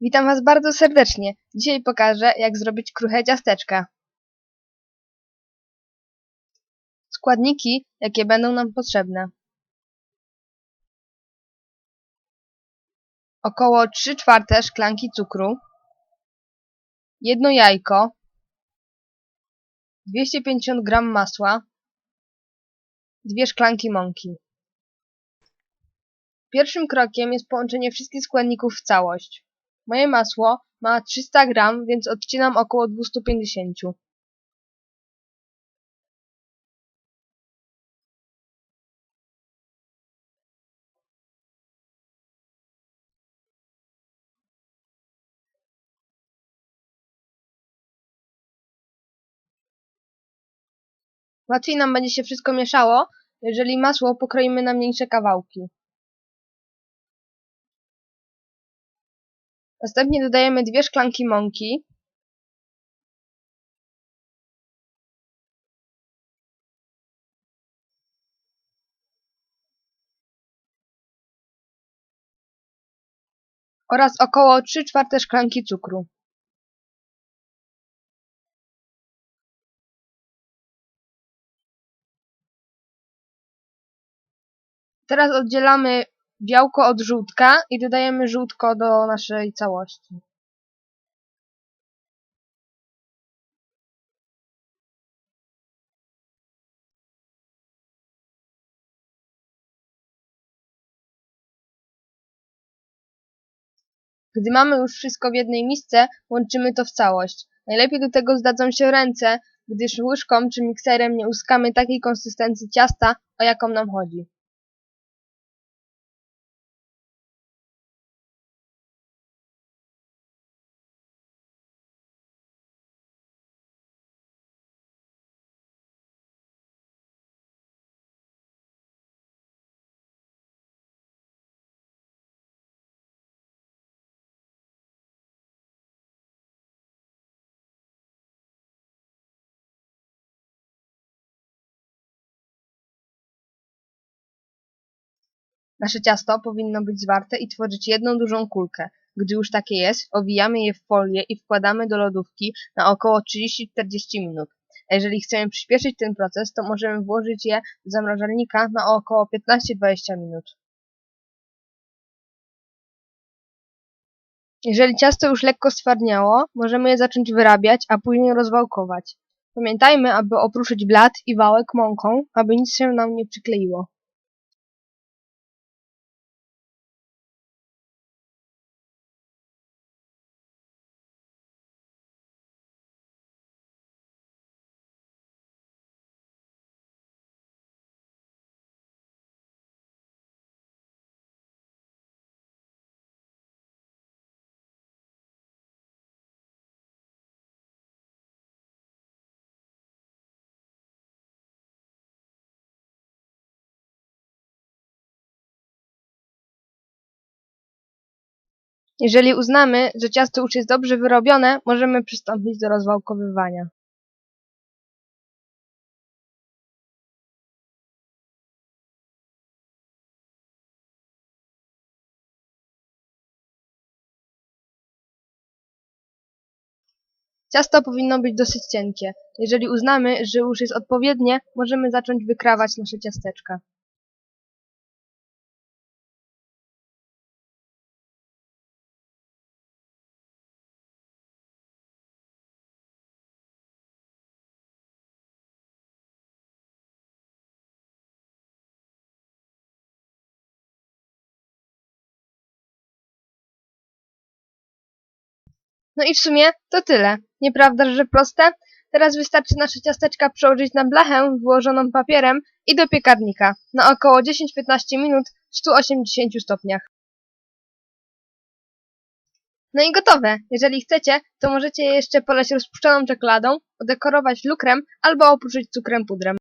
Witam Was bardzo serdecznie. Dzisiaj pokażę, jak zrobić kruche ciasteczka. Składniki, jakie będą nam potrzebne. Około 3 czwarte szklanki cukru, jedno jajko, 250 g masła, dwie szklanki mąki. Pierwszym krokiem jest połączenie wszystkich składników w całość. Moje masło ma 300 gram, więc odcinam około 250. Łatwiej nam będzie się wszystko mieszało, jeżeli masło pokroimy na mniejsze kawałki. Następnie dodajemy dwie szklanki mąki, oraz około 3 czwarte szklanki cukru. Teraz oddzielamy białko od żółtka i dodajemy żółtko do naszej całości. Gdy mamy już wszystko w jednej misce, łączymy to w całość. Najlepiej do tego zdadzą się ręce, gdyż łyżką czy mikserem nie uzyskamy takiej konsystencji ciasta, o jaką nam chodzi. Nasze ciasto powinno być zwarte i tworzyć jedną dużą kulkę. Gdy już takie jest, owijamy je w folię i wkładamy do lodówki na około 30-40 minut. A jeżeli chcemy przyspieszyć ten proces, to możemy włożyć je do zamrażalnika na około 15-20 minut. Jeżeli ciasto już lekko stwardniało, możemy je zacząć wyrabiać, a później rozwałkować. Pamiętajmy, aby opruszyć blat i wałek mąką, aby nic się nam nie przykleiło. Jeżeli uznamy, że ciasto już jest dobrze wyrobione, możemy przystąpić do rozwałkowywania. Ciasto powinno być dosyć cienkie. Jeżeli uznamy, że już jest odpowiednie, możemy zacząć wykrawać nasze ciasteczka. No i w sumie to tyle. Nieprawdaż, że proste? Teraz wystarczy nasze ciasteczka przełożyć na blachę wyłożoną papierem i do piekarnika na około 10-15 minut w 180 stopniach. No i gotowe. Jeżeli chcecie, to możecie je jeszcze polać rozpuszczoną czekoladą, udekorować lukrem albo oprószyć cukrem pudrem.